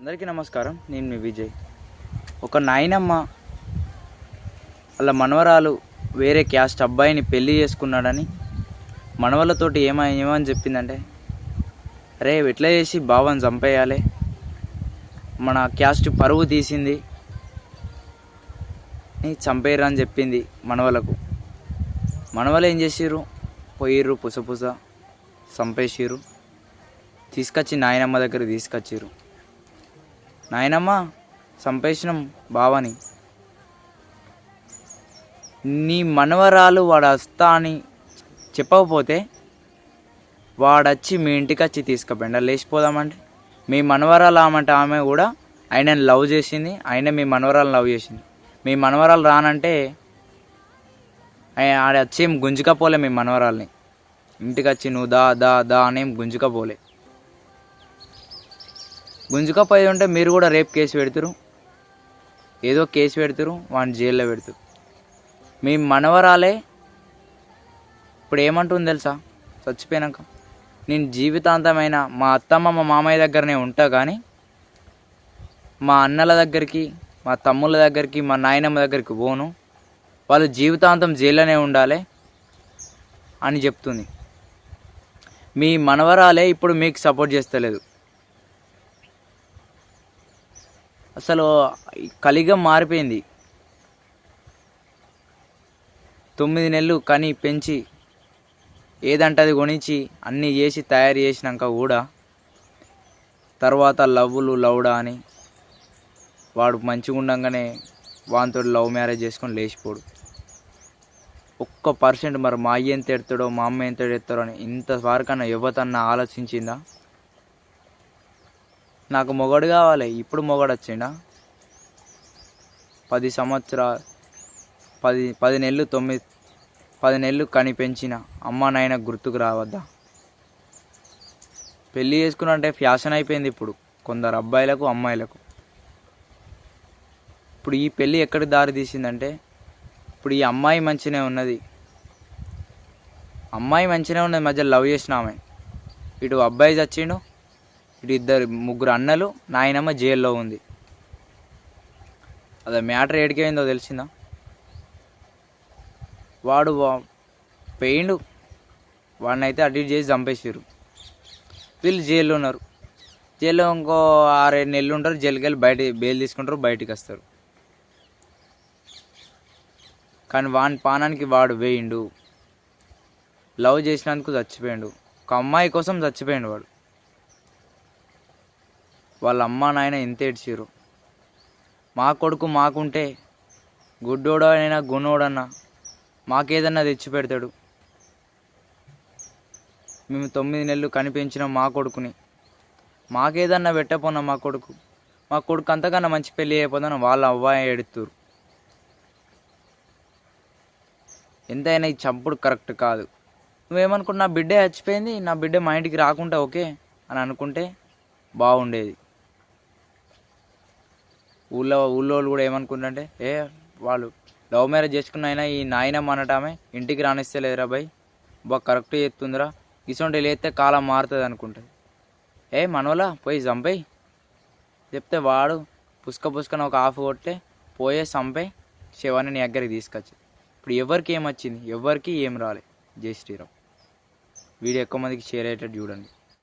అందరికీ నమస్కారం. నేను మీ విజయ్. ఒక నాయనమ్మ వాళ్ళ మనవరాలు వేరే క్యాస్ట్ అబ్బాయిని పెళ్ళి చేసుకున్నాడని మనవలతోటి ఏమై ఏమని చెప్పిందంటే అరే ఎట్లా చేసి బావని చంపేయాలి? మన క్యాస్ట్ పరువు తీసింది. అని చంపేయరు అని చెప్పింది మనవలకు. మనవలు ఏం చేసిర్రు? పోయిర్రు పుసపుస చంపేసిర్రు. తీసుకొచ్చి నాయనమ్మ దగ్గర తీసుకొచ్చిర్రు. నాయనమ్మ సంపేషణం బావని. నీ మనవరాలు వాడు వస్తా అని చెప్పకపోతే వాడొచ్చి మీ ఇంటికి వచ్చి తీసుకుపోయిండ. లేచిపోదామంటే మీ మనవరాలు ఆమంటే ఆమె కూడా ఆయనను లవ్ చేసింది ఆయన మీ మనవరాలు లవ్ చేసింది. మీ మనవరాలు రానంటే ఆడ వచ్చి ఏం గుంజుకపోలే మీ మనవరాల్ని. ఇంటికి వచ్చి నువ్వు దా దా దా అని ఏం గుంజుకపోలే. గుంజుకపోయి ఉంటే మీరు కూడా రేపు కేసు పెడతారు. ఏదో కేసు పెడతారు వాడిని జైల్లో పెడతారు. మీ మనవరాలే ఇప్పుడు ఏమంటుంది తెలుసా? చచ్చిపోయాక నేను జీవితాంతమైన మా అత్తమ్మ మా మామయ్య దగ్గరనే ఉంటా కానీ మా అన్నల దగ్గరికి మా తమ్ముళ్ళ దగ్గరికి మా నాయనమ్మ దగ్గరికి పోను. వాళ్ళు జీవితాంతం జైల్లోనే ఉండాలి అని చెప్తుంది. మీ మనవరాలే ఇప్పుడు మీకు సపోర్ట్ చేస్తలేదు. అసలు కలిగం మారిపోయింది. తొమ్మిది నెలలు కని పెంచి ఏదంటే అది కొనిచ్చి అన్నీ చేసి తయారు చేసినాక కూడా తర్వాత లవ్వులు లవ్డా అని వాడు మంచిగా ఉండగానే వానితో లవ్ మ్యారేజ్ చేసుకొని లేచిపోడు. ఒక్క పర్సెంట్ మరి మా అయ్య ఎంత ఎడతాడో మా అమ్మ ఎంత ఎడతాడో అని ఇంతవరకన్నా యువతన్న ఆలోచించిందా? నాకు మొగడు కావాలి. ఇప్పుడు మొగడు వచ్చిండా? పది సంవత్సరాలు పది పది నెలలు తొమ్మిది పది నెలలు కని పెంచిన అమ్మ నాయన గుర్తుకు రావద్దా? పెళ్ళి చేసుకున్నంటే ఫ్యాషన్ అయిపోయింది ఇప్పుడు. కొందరు అబ్బాయిలకు అమ్మాయిలకు. ఇప్పుడు ఈ పెళ్ళి ఎక్కడికి దారి తీసిందంటే ఇప్పుడు ఈ అమ్మాయి మంచినే ఉన్నది. అమ్మాయి మంచినే ఉన్నది మధ్య లవ్ చేసిన ఆమె. ఇటు అబ్బాయి చచ్చిండు ఇటు ఇద్దరు ముగ్గురు అన్నలు నాయనమ్మ జైల్లో ఉంది. అదే మ్యాటర్ ఏడికైందో తెలిసిందా? వాడు వా- వాడినైతే వాడిని అటు ఇటు చేసి చంపేసారు వీళ్ళు జైల్లో ఉన్నారు. జైల్లో ఇంకో ఆరేడు నెలలు ఉంటారు జైలుకి వెళ్ళి బయట బెయిల్ తీసుకుంటారు బయటికి వస్తారు. కానీ వాని పానానికి వాడు వేయిండు. లవ్ చేసినందుకు చచ్చిపోయిండు. ఒక అమ్మాయి కోసం చచ్చిపోయిండు వాడు. వాళ్ళ అమ్మ నాయన ఎంత ఏడ్చిరు మా కొడుకు మాకుంటే గుడ్డోడైనా గుణోడన్నా మాకేదన్నా తెచ్చి పెడతాడు. మేము తొమ్మిది నెలలు కనిపించిన మా కొడుకుని మాకేదన్నా పెట్టపోనా మా కొడుకు? మా కొడుకు అంతకన్నా మంచి పెళ్ళి అయిపోదని వాళ్ళ అవ్వాయి ఎడుతురు ఎంతైనా ఈ చంపుడు కరెక్ట్ కాదు. నువ్వేమనుకున్నా నా బిడ్డే చచ్చిపోయింది నా బిడ్డ మా ఇంటికి రాకుండా ఓకే అని అనుకుంటే బాగుండేది. ఊళ్ళో ఊళ్ళో వాళ్ళు కూడా ఏమనుకుంటుంటే ఏ వాళ్ళు లవ్ మ్యారేజ్ చేసుకున్న అయినా ఈ నాయనమ్మ అనటామే ఇంటికి రానిస్తే లేదురా బాయ్. బా కరెక్ట్ చేస్తుందిరా ఇసొంటి లేస్తే కాలం మారుతుంది అనుకుంటుంది. ఏ మనోలా పోయి చంపేయి. చెప్తే వాడు పుష్క పుష్కన ఒక హాఫ్ కొట్టే పోయే చంపే శివాన్ని నీ దగ్గరికి తీసుకొచ్చి. ఇప్పుడు ఎవరికి ఏమొచ్చింది? ఎవరికి ఏం రాలే? జై శ్రీరామ్. వీడియో ఎక్కువ మందికి షేర్ అయ్యేటట్టు చూడండి.